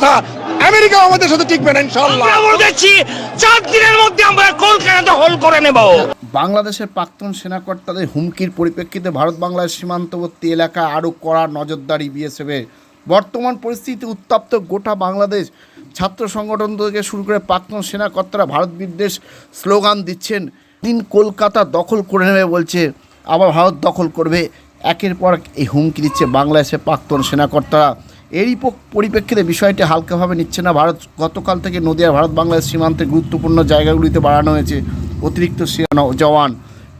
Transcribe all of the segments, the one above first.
কথা আমেরিকা আমাদের সাথে টিকবে না ইনশাল্লাহ আমরা বলেছি চার দিনের মধ্যে আমরা কলকাতা দখল করে নেব। বাংলাদেশের প্রাক্তন সেনাকর্তাদের হুমকির পরিপ্রেক্ষিতে ভারত বাংলাদেশ সীমান্তবর্তী এলাকায় আরও কড়া নজরদারি বিএসএফের বর্তমান পরিস্থিতি উত্তপ্ত গোটা বাংলাদেশ ছাত্র সংগঠন থেকে শুরু করে প্রাক্তন সেনাকর্তারা ভারত বিদ্বেষ স্লোগান দিচ্ছেন। দিন কলকাতা দখল করে নেবে বলছে আবার ভারত দখল করবে। একের পর এই হুমকি দিচ্ছে বাংলাদেশের প্রাক্তন সেনাকর্তারা। এরই পরিপ্রেক্ষিতে বিষয়টি হালকাভাবে নিচ্ছে না ভারত। গতকাল থেকে নদিয়া ভারত বাংলাদেশ সীমান্তের গুরুত্বপূর্ণ জায়গাগুলিতে বাড়ানো হয়েছে অতিরিক্ত সেনা জওয়ান।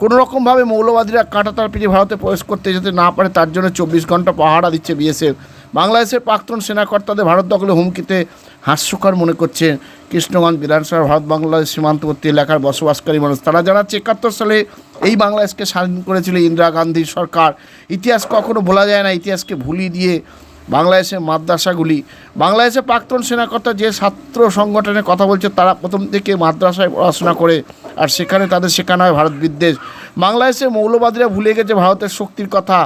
কোনো রকমভাবে মৌলবাদীরা কাঁটাতার পেরিয়ে ভারতে প্রবেশ করতে যেতে না পারে, তার জন্য চব্বিশ ঘণ্টা পাহারা দিচ্ছে বিএসএফ। বাংলাদেশের প্রাক্তন সেনাকর্তাদের ভারত দখলে হুমকিতে হাস্যকর মনে করছে কৃষ্ণগঞ্জ বিধানসভার ভারত বাংলাদেশ সীমান্তবর্তী এলাকার বসবাসকারী মানুষ। তারা জানাচ্ছে, একাত্তর সালে এই বাংলাদেশকে স্বাধীন করেছিল ইন্দিরা গান্ধীর সরকার। ইতিহাস কখনো ভোলা যায় না, ইতিহাসকে ভুলিয়ে দিয়ে বাংলাদেশের মাদ্রাসাগুলি। বাংলাদেশের প্রাক্তন সেনাকর্তা যে ছাত্র সংগঠনের কথা বলছে, তারা প্রথম থেকে মাদ্রাসায় পড়াশোনা করে, আর সেখানে তাদের শেখানো হয় ভারত বিদ্বেষ। বাংলাদেশের মৌলবাদীরা ভুলে গেছে ভারতের শক্তির কথা।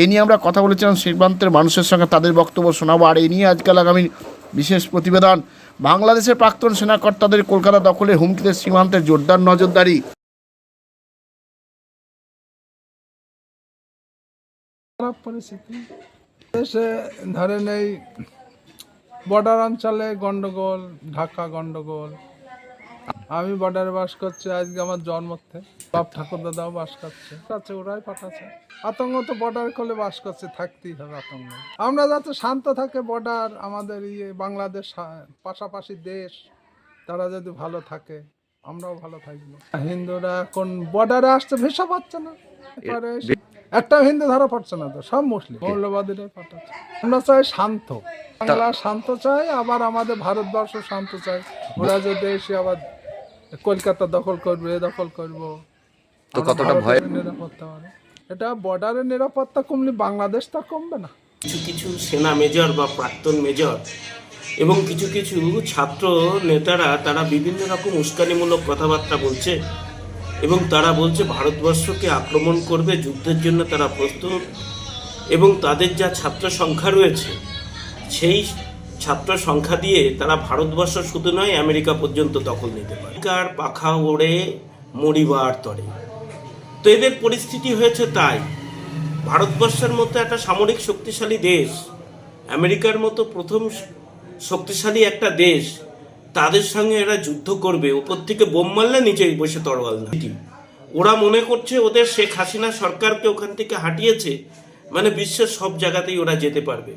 এ নিয়ে আমরা কথা বলেছিলাম সীমান্তের মানুষের সঙ্গে, তাদের বক্তব্য শোনাবো। আর এই নিয়ে আজকাল আগামী বিশেষ প্রতিবেদন। বাংলাদেশের প্রাক্তন সেনাকর্তাদের কলকাতা দখলের হুমকিতে সীমান্তের জোরদার নজরদারি। খারাপ পরিস্থিতি দেশে ধরেন এই বর্ডার অঞ্চলে গন্ডগোল ঢাকা গন্ডগোল। আমি বর্ডারে বাস করছি আজকে আমার জন্মতে বাপ ঠাকুর দাদাও বাস করছে। আছে ওরাই পাঠাচ্ছে। আতঙ্ক তো বর্ডার করলে বাস করছে থাকতেই হবে আতঙ্ক। আমরা যাতে শান্ত থাকে বর্ডার আমাদের ইয়ে বাংলাদেশ পাশাপাশি দেশ তারা যদি ভালো থাকে আমরাও ভালো থাকব। হিন্দুরা কোন বর্ডারে আসতে ভেসা পাচ্ছে না। এবারে একটা হিন্দু ধরা পড়ছে না তো সব মুসলিম। মৌলবাদীরাই পাঠাচ্ছে। আমরা চাই শান্ত। বাংলা শান্ত চাই আবার আমাদের ভারতবর্ষ শান্ত চাই। ওরা যদি এসে আবার কলকাতা দখল করবে দখল করব। তো কতটা ভয়? নিরাপত্তা হবে এটা বর্ডারের নিরাপত্তা কমলে বাংলাদেশ তা কমবে না। কিছু কিছু সেনা মেজর বা প্রাক্তন মেজর এবং কিছু কিছু ছাত্র নেতারা তারা বিভিন্ন রকম উস্কানিমূলক কথাবার্তা বলছে। এবং তারা বলছে ভারতবর্ষকে আক্রমণ করবে, যুদ্ধের জন্য তারা প্রস্তুত। এবং তাদের যা ছাত্র সংখ্যা রয়েছে, সেই ছাত্র সংখ্যা দিয়ে তারা ভারতবর্ষ শুধু নয়, আমেরিকা পর্যন্ত দখল নিতে পারে। পাখা ওড়ে মরিবার তরে। তো এদের পরিস্থিতি হয়েছে তাই। ভারতবর্ষের মতো একটা সামরিক শক্তিশালী দেশ, আমেরিকার মতো প্রথম শক্তিশালী একটা দেশ তাদের সঙ্গে এরা যুদ্ধ করবে উপর থেকে বোম মারলে নিজেই বসে তরোয়াল না ওরা মনে করছে ওদের শেখ হাসিনা সরকারকে ওখান থেকে হাঁটিয়েছে মানে বিশ্বের সব জায়গাতেই ওরা যেতে পারবে।